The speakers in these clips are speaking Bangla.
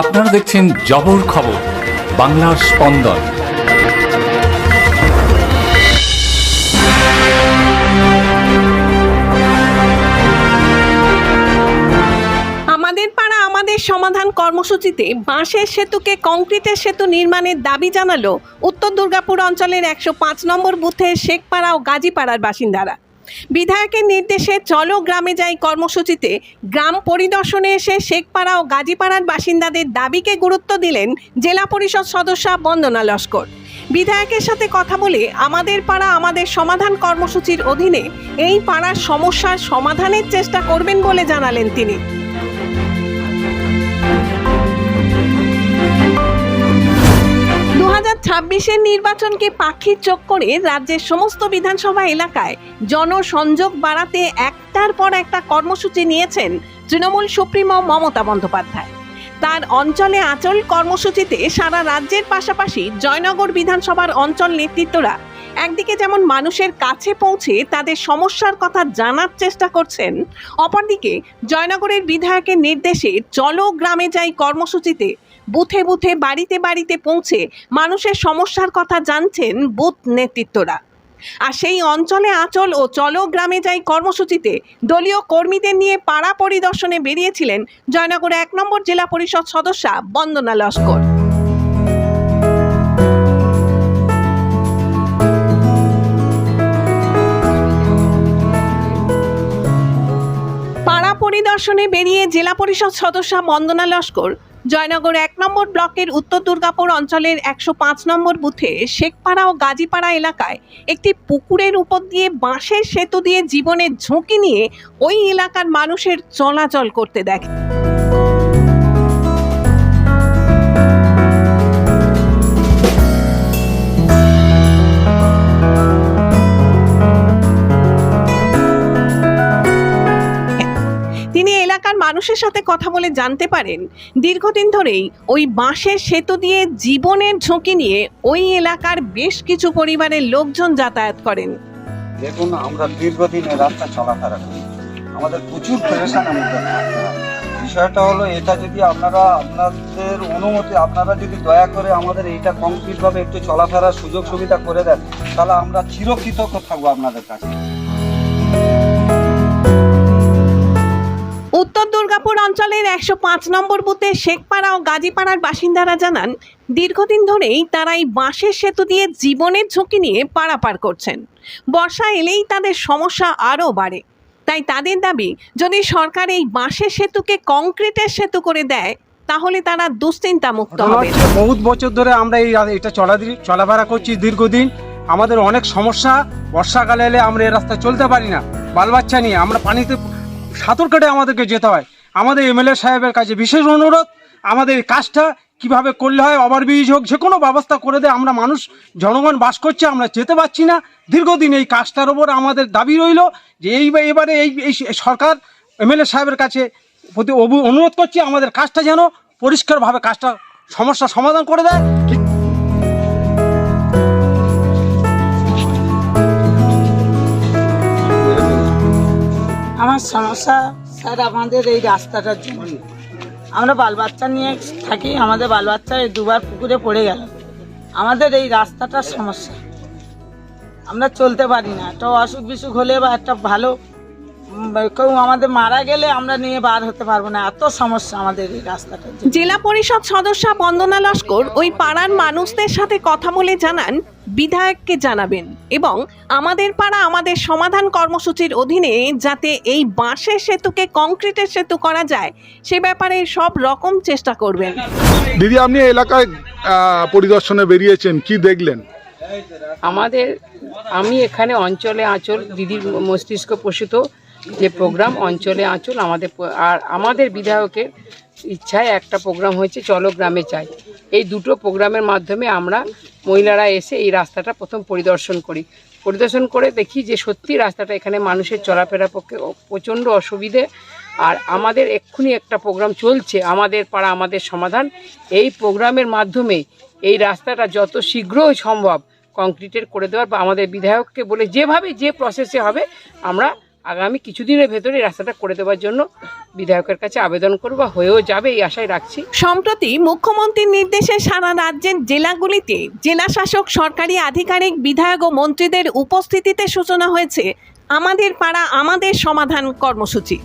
আপনারা দেখছেন জবর খবর, বাংলার স্পন্দন। আমাদের পাড়া আমাদের সমাধান কর্মসূচিতে বাঁশের সেতুকে কংক্রিটের সেতু নির্মাণের দাবি জানালো উত্তর দুর্গাপুর অঞ্চলের একশো পাঁচ নম্বর বুথের শেখপাড়া ও গাজীপাড়ার বাসিন্দারা। বিধায়কের নির্দেশে চলো গ্রামে যাই কর্মসূচিতে। গ্রাম পরিদর্শনে এসে শেখপাড়া ও গাজীপাড়ার বাসিন্দাদের দাবিকে গুরুত্ব দিলেন জেলা পরিষদ সদস্যা বন্দনা লস্কর। বিধায়কের সাথে কথা বলে আমাদের পাড়া আমাদের সমাধান কর্মসূচির অধীনে এই পাড়ার সমস্যার সমাধানের চেষ্টা করবেন বলে জানালেন তিনি। ছাব্বিশের নির্বাচনকে পাখির চোখ করে রাজ্যের সমস্ত বিধানসভা এলাকায় জনসংযোগ বাড়াতে একটার পর একটা কর্মসূচি নিয়েছেন তৃণমূল সুপ্রিমো মমতা বন্দ্যোপাধ্যায়। তার অঞ্চলে আচল কর্মসূচিতে সারা রাজ্যের পাশাপাশি জয়নগর বিধানসভার অঞ্চল নেতৃত্বরা একদিকে যেমন মানুষের কাছে পৌঁছে তাদের সমস্যার কথা জানার চেষ্টা করছেন, অপরদিকে জয়নগরের বিধায়কের নির্দেশে চলো গ্রামে যাই কর্মসূচিতে। বুথে বুথে বাড়িতে বাড়িতে পৌঁছে মানুষের সমস্যার কথা জানছেন বুথ নেতৃত্বরা। আর সেই অঞ্চলে আঁচল ও চলো গ্রামে যাই কর্মসূচিতে দলীয় কর্মীদের নিয়ে পাড়া পরিদর্শনে বেরিয়েছিলেন জয়নগর এক নম্বর জেলা পরিষদ সদস্যা বন্দনা লস্কর। পরিদর্শনে বেরিয়ে জেলা পরিষদ সদস্যা বন্দনা লস্কর জয়নগর এক নম্বর ব্লকের উত্তর দুর্গাপুর অঞ্চলের একশো পাঁচ নম্বর বুথে শেখপাড়া ও গাজীপাড়া এলাকায় একটি পুকুরের উপর দিয়ে বাঁশের সেতু দিয়ে জীবনের ঝুঁকি নিয়ে ওই এলাকার মানুষের চলাচল করতে দেখে। মানুষের সাথে কথা বলে জানতে পারেন, দীর্ঘদিন ধরেই ওই বাঁশের সেতু দিয়ে জীবনের ঝুঁকি নিয়ে ওই এলাকার বেশ কিছু পরিবারের লোকজন যাতায়াত করেন। দেখুন, আমরা দীর্ঘদিন রাস্তা চলাফেরা করি। আমাদের প্রচুর বিষয়টা হলো এটা যদি আপনারা, আপনাদের অনুমতি, আপনারা যদি দয়া করে আমাদের এইটা কমপ্লিটভাবে একটু চলাফেরার সুযোগ সুবিধা করে দেন, তাহলে আমরা চিরকৃতজ্ঞ থাকব আপনাদের কাছে। অঞ্চলের একশো পাঁচ নম্বর বুথে শেখপাড়া ও গাজীপাড়ার বাসিন্দারা জানান দীর্ঘদিন ধরেই তারা এই বাঁশের সেতু দিয়ে জীবনের ঝুঁকি নিয়ে পারাপার করছেন। বর্ষা এলেই তাদের সমস্যা আরও বাড়ে। তাই তাদের দাবি যদি সরকার এই বাঁশের সেতুকে কংক্রিটের সেতু করে দেয় তাহলে তারা দুশ্চিন্তা মুক্ত হবে। বহুত বছর ধরে আমরা এই এটা চলা চলাফেরা করছি দীর্ঘদিন। আমাদের অনেক সমস্যা বর্ষাকালে এলে আমরা এই রাস্তায় চলতে পারি না। বাল বাচ্চা নিয়ে আমরা পানিতে সাঁতর কেটে আমাদেরকে যেতে হয়। আমাদের এমএলএ সাহেবের কাছে বিশেষ অনুরোধ, আমাদের এই কাজটা কীভাবে করলে হয়, ওভারব্রিজ হোক, যে কোনো ব্যবস্থা করে দেয়। আমরা মানুষ, জনগণ বাস করছে, আমরা যেতে পারছি না। দীর্ঘদিন এই কাজটার ওপর আমাদের দাবি রইল যে এই এবারে এই এই সরকার এমএলএ সাহেবের কাছে প্রতি অনুরোধ করছি, আমাদের কাজটা যেন পরিষ্কারভাবে কাজটা সমস্যার সমাধান করে দেয়। আমার সমস্যা স্যার, আমাদের এই রাস্তাটার জন্য। আমরা বাল বাচ্চা নিয়ে থাকি, আমাদের বাল বাচ্চা দুবার পুকুরে পড়ে গেল। আমাদের এই রাস্তাটার সমস্যা। আমরা চলতে পারি না। একটা অসুখ বিসুখ হলে বা একটা ভালো কেউ আমাদের মারা গেলে আমরা নিয়ে বার হতে পারব না। এত সমস্যা আমাদের এই রাস্তাটার জন্য। জেলা পরিষদ সদস্যা বন্দনা লস্কর ওই পাড়ার মানুষদের সাথে কথা বলে জানান বিধায়ককে জানাবেন এবং আমাদের পাড়া আমাদের সমাধান কর্মসূচির অধীনে যাতে এই বাঁশের সেতুকে কংক্রিটের সেতু করা যায় সে ব্যাপারে সব রকম চেষ্টা করবেন। দিদি আপনি এলাকায় পরিদর্শনে বেরিয়েছেন কি দেখলেন? আমাদের আমি এখানে অঞ্চলে আঁচল দিদির মস্তিষ্ক পোষিত যে প্রোগ্রাম অঞ্চলে আঁচল আমাদের আর আমাদের বিধায়কের ইচ্ছায় একটা প্রোগ্রাম হয়েছে চলো গ্রামে চাই এই দুটো প্রোগ্রামের মাধ্যমে আমরা মহিলারা এসে এই রাস্তাটা প্রথম পরিদর্শন করি। পরিদর্শন করে দেখি যে সত্যি রাস্তাটা এখানে মানুষের চলাফেরা পক্ষে প্রচণ্ড অসুবিধে। আর আমাদের এক্ষুনি একটা প্রোগ্রাম চলছে, আমাদের পাড়া, আমাদের সমাধান। এই প্রোগ্রামের মাধ্যমে এই রাস্তাটা যত শীঘ্রই সম্ভব কংক্রিটের করে দেওয়ার বা আমাদের বিধায়ককে বলে যেভাবে যে প্রসেসে হবে, আমরা আগামী কিছুদিনের ভেতরে রাস্তাটা করে দেওয়ার জন্য বিধায়কের কাছে আবেদন করব, হয়েও যাবে এই আশায় রাখছি। সম্প্রতি মুখ্যমন্ত্রীর নির্দেশে সারা রাজ্যের জেলাগুলিতে জেলা শাসক সরকারি আধিকারিক, বিধায়ক ও মন্ত্রীদের উপস্থিতিতে সূচনা হয়েছে আমাদের পাড়া, আমাদের সমাধান কর্মসূচি।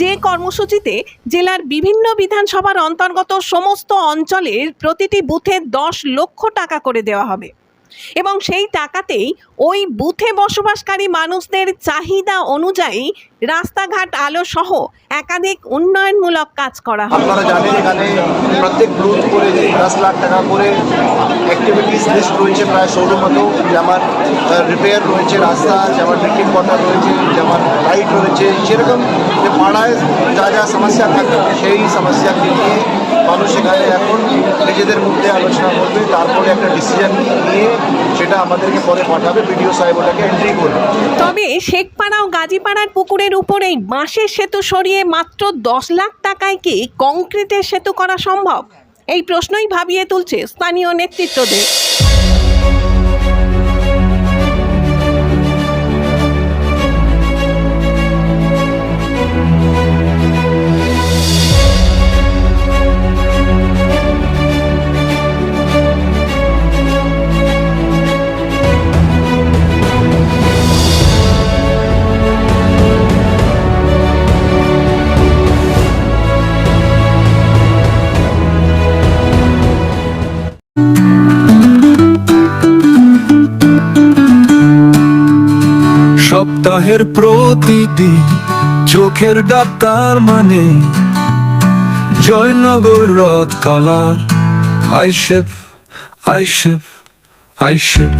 যে কর্মসূচিতে জেলার বিভিন্ন বিধানসভার অন্তর্গত সমস্ত অঞ্চলের প্রতিটি বুথে দশ লক্ষ টাকা করে দেওয়া হবে। এবং সেই টাকাতেই ওই বুথে বসবাসকারী মানুষদের চাহিদা অনুযায়ী রাস্তাঘাট আলো সহ একাধিক উন্নয়নমূলক কাজ করা হয়। আপনারা জানেন এখানে প্রত্যেক বুথ করে দশ লাখ টাকা করে অ্যাক্টিভিটিস লিস্ট রয়েছে প্রায় ষোলো মতো। যেমন রিপেয়ার রয়েছে রাস্তা, যেমন ড্রিঙ্কিং ওয়াটার রয়েছে, যেমন লাইট রয়েছে। সেরকম যে পাড়ায় যা যা সমস্যা থাকে সেই সমস্যাকে নিয়ে মানুষ এখানে এখন নিজেদের মধ্যে আলোচনা করবে, তারপরে একটা ডিসিশন নিয়ে সেটা আমাদেরকে পরে পাঠাবে। বিডিও সাহেব ওটাকে এন্ট্রি করবে। তবে শেখপাড়া ও গাজীপাড়ার পুকুরের উপর এই বাঁশের সেতু সরিয়ে মাত্র দশ লাখ টাকায় কি কংক্রিটের সেতু করা সম্ভব? এই প্রশ্নই ভাবিয়ে তুলছে স্থানীয় নেতৃত্বদের। সপ্তাহের প্রতিদিন চোখের ডাক্তার মানে। জয়নগর রথ কালার। আইসেফ আইসেফ আইসেফ